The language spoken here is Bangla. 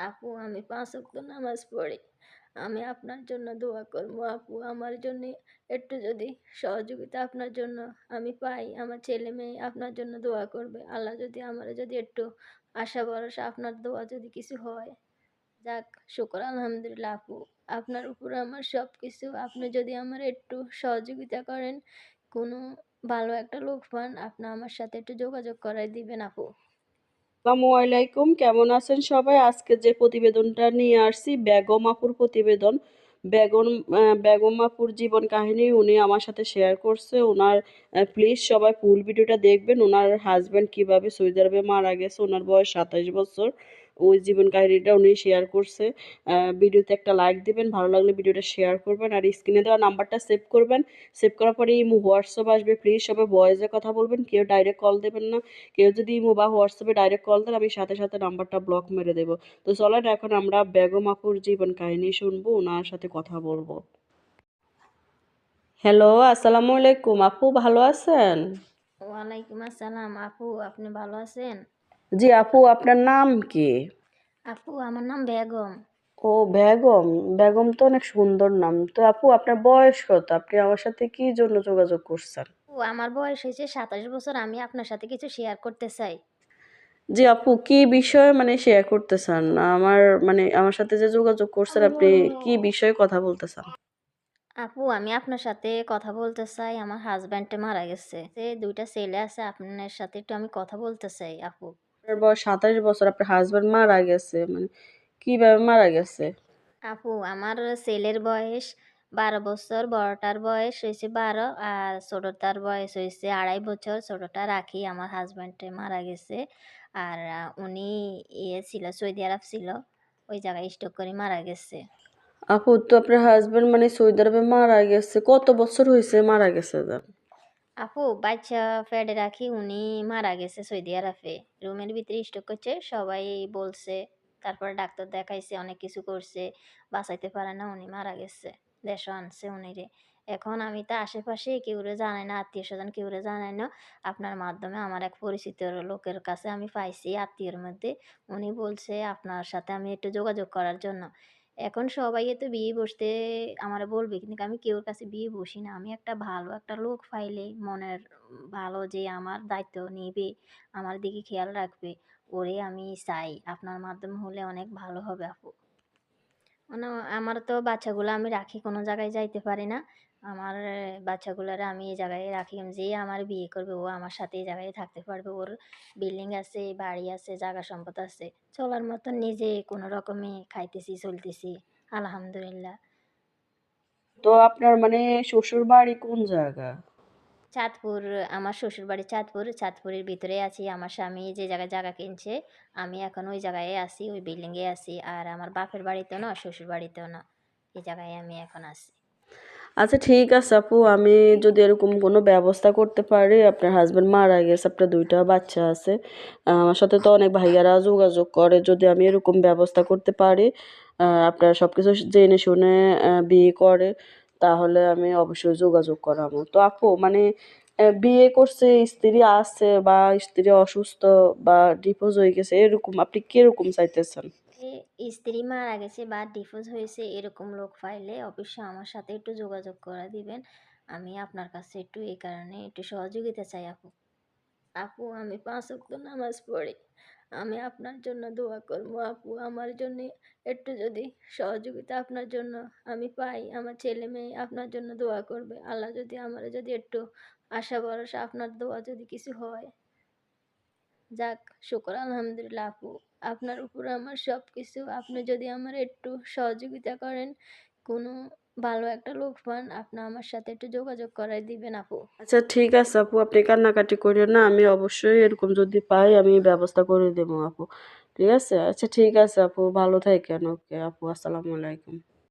আপু, আমি পাঁচ ওয়াক্ত নামাজ পড়ি। আমি আপনার জন্য দোয়া করব। আপু, আমার জন্য একটু যদি সহযোগিতা আপনার জন্য আমি পাই, আমার ছেলে মেয়ে আপনার জন্য দোয়া করবে। আল্লাহ যদি আমার যদি একটু আশা ভরসা, আপনার দোয়া যদি কিছু হয়। যাক, শুকর, আলহামদুলিল্লাহ আপু। আপনার উপরে আমার সব কিছু আপনি যদি আমার একটু সহযোগিতা করেন, কোনো ভালো একটা লোক পান আপনি আমার সাথে একটু যোগাযোগ করাই দিবেন আপু। আসসালামু আলাইকুম। কেমন আছেন সবাই? আজকে যে প্রতিবেদনটা নিয়ে আসছি, বেগম আপুর প্রতিবেদন। বেগম বেগম আপুর জীবন কাহিনী উনি আমার সাথে শেয়ার করছে। ওনার প্লিজ সবাই ফুল ভিডিওটা দেখবেন। ওনার হাজব্যান্ড কীভাবে সৌদি আরবে মারা গেছে ওনার বয়স সাতাশ বছর। ওই জীবন কাহিনীটা উনি শেয়ার করছে। ভিডিওতে একটা লাইক দিবেন, ভালো লাগলে ভিডিওটা শেয়ার করবেন আর স্ক্রিনে দেওয়া নাম্বারটা সেভ করবেন। সেভ করার পরে ইমো হোয়াটসঅ্যাপ আসবে প্লিজ সবাই ভয়েসে কথা বলবেন, কেউ ডাইরেক্ট কল দেবেন না। কেউ যদি ইমো বা হোয়াটসঅ্যাপে ডাইরেক্ট কল দেন, আমি সাথে সাথে নাম্বারটা ব্লক মেরে দেবো। তো চলেন এখন আমরা বেগম আপুর জীবন কাহিনী শুনব ওনার সাথে কথা বলব। হ্যালো আসসালামু আলাইকুম, আপু ভালো আছেন? ওয়ালাইকুম আসসালাম, আপু, আপনি ভালো আছেন? জি আপু আপনার নাম কি? আপু আমার নাম বেগম। ও বেগম। বেগম তো অনেক সুন্দর নাম। তো আপু আপনার বয়স কত? আপনি আমার সাথে কি জন্য যোগাযোগ করছেন? ও আমার বয়স হয়েছে সাতাশ বছর। আমি আপনার সাথে কিছু শেয়ার করতে চাই। জি আপু কি বিষয়ে মানে শেয়ার করতে চান আমার মানে আমার সাথে যে যোগাযোগ করছেন আপনি কি বিষয়ে কথা বলতে চান আপু আমি আপনার সাথে কথা বলতে চাই। আমার হাজব্যান্ডে মারা গেছে। দুইটা ছেলে আছে আপনার সাথে একটু আমি কথা বলতে চাই আপু। আপনার বয়স সাতাশ বছর আপনার হাজবেন্ড মারা গেছে মানে কীভাবে মারা গেছে আপু আমার ছেলের বয়স বারো বছর বড়টার বয়স হয়েছে বারো আর ছোটটার বয়স হয়েছে আড়াই বছর ছোটটা রাখি আমার হাজব্যান্ডে মারা গেছে আর উনি ইয়ে ছিল সৌদি আরব ছিল ওই জায়গায় স্টক করে মারা গেছে আপু তো আপনার হাজবেন্ড মানে সৌদি আরবে মারা গেছে কত বছর হয়েছে মারা গেছে তা? আপু, বাচ্চা ফেডে রাখি, উনি মারা গেছে সৌদি আরবে। রুমের ভিতরে স্টক করছে, সবাই বলছে, তারপরে ডাক্তার দেখাইছে, অনেক কিছু করছে, বাঁচাইতে পারে না, উনি মারা গেছে দেশও আনছে উনিরে এখন আমি তো আশেপাশে কেউরে জানাই না, আত্মীয় স্বজন কেউরে জানাই না, আপনার মাধ্যমে আমার এক পরিচিত লোকের কাছে আমি পাইছি, আত্মীয়র মধ্যে। উনি বলছে, আপনার সাথে আমি একটু যোগাযোগ করার জন্য। এখন সবাই তো বিয়ে বসতে আমার বলবে, কিন্তু আমি কেউর কাছে বিয়ে বসি না। আমি একটা ভালো একটা লোক পাইলে মনের ভালো যে আমার দায়িত্ব নেবে, আমার দিকে খেয়াল রাখবে, ওরে আমি চাই। আপনার মাধ্যম হলে অনেক ভালো হবে, আপু। মানে আমার তো বাচ্চাগুলো আমি রাখি কোনো জায়গায় যাইতে পারি না। আমার বাচ্চাগুলোরে আমি এই জায়গায় রাখি যে আমার বিয়ে করবে, ও আমার সাথে এই জায়গায় থাকতে পারবে। ওর বিল্ডিং আছে, বাড়ি আছে, জায়গা সম্পদ আছে, চলার মতন নিজে কোনো রকমে খাইতেছি, চলতেছি, আলহামদুলিল্লাহ। তো আপনার মানে শ্বশুর বাড়ি কোন জায়গা? চাঁদপুর, আমার শ্বশুর বাড়ি চাঁদপুর, চাঁদপুরের ভিতরে আছি। আমার স্বামী যে জায়গায় জায়গা কিনছে, আমি এখন ওই জায়গায় আছি, ওই বিল্ডিংয়ে আছি। আর আমার বাপের বাড়িতেও না শ্বশুর বাড়িতেও না, এই জায়গায় আমি এখন আছি। আচ্ছা ঠিক আছে আপু। আমি যদি এরকম কোনো ব্যবস্থা করতে পারি, আপনার হাজব্যান্ড মারা গেছে, আপনার দুইটা বাচ্চা আছে আমার সাথে তো অনেক ভাইয়ারা যোগাযোগ করে। যদি আমি এরকম ব্যবস্থা করতে পারি আপনার সব কিছু জেনে শুনে বিয়ে করে তাহলে আমি অবশ্যই যোগাযোগ করাবো। তো আপু মানে বিয়ে করছে, স্ত্রী আছে বা স্ত্রী অসুস্থ বা ডিভোর্স হয়ে গেছে, এরকম আপনি কীরকম চাইতেছেন? স্ত্রী মারা গেছে বা ডিভোর্স হয়েছে, এরকম লোক পাইলে অবশ্যই আমার সাথে একটু যোগাযোগ করে দিবেন। আমি আপনার কাছে একটু এই কারণে একটু সহযোগিতা চাই আপু। আপু, আমি পাঁচ নামাজ পড়ি। আমি আপনার জন্য দোয়া করব, আপু। আমার জন্য একটু যদি সহযোগিতা আপনার জন্য আমি পাই, আমার ছেলে মেয়ে আপনার জন্য দোয়া করবে। আল্লাহ যদি আমার যদি একটু আশা ভরসা আপনার দোয়া যদি কিছু হয়। যাক, শুকর, আলহামদুলিল্লাহ, আপু। আপনার উপরে আমার সব কিছু আপনি যদি আমার একটু সহযোগিতা করেন, কোনো ভালো একটা লোক পান আপনি আমার সাথে একটু যোগাযোগ করাই দিবেন আপু। আচ্ছা ঠিক আছে আপু, আপনি কান্নাকাটি করিও না, আমি অবশ্যই এরকম যদি পাই, আমি ব্যবস্থা করে দেবো আপু। ঠিক আছে? আচ্ছা ঠিক আছে আপু, ভালো থাকেন, ওকে আপু, আসসালামু আলাইকুম।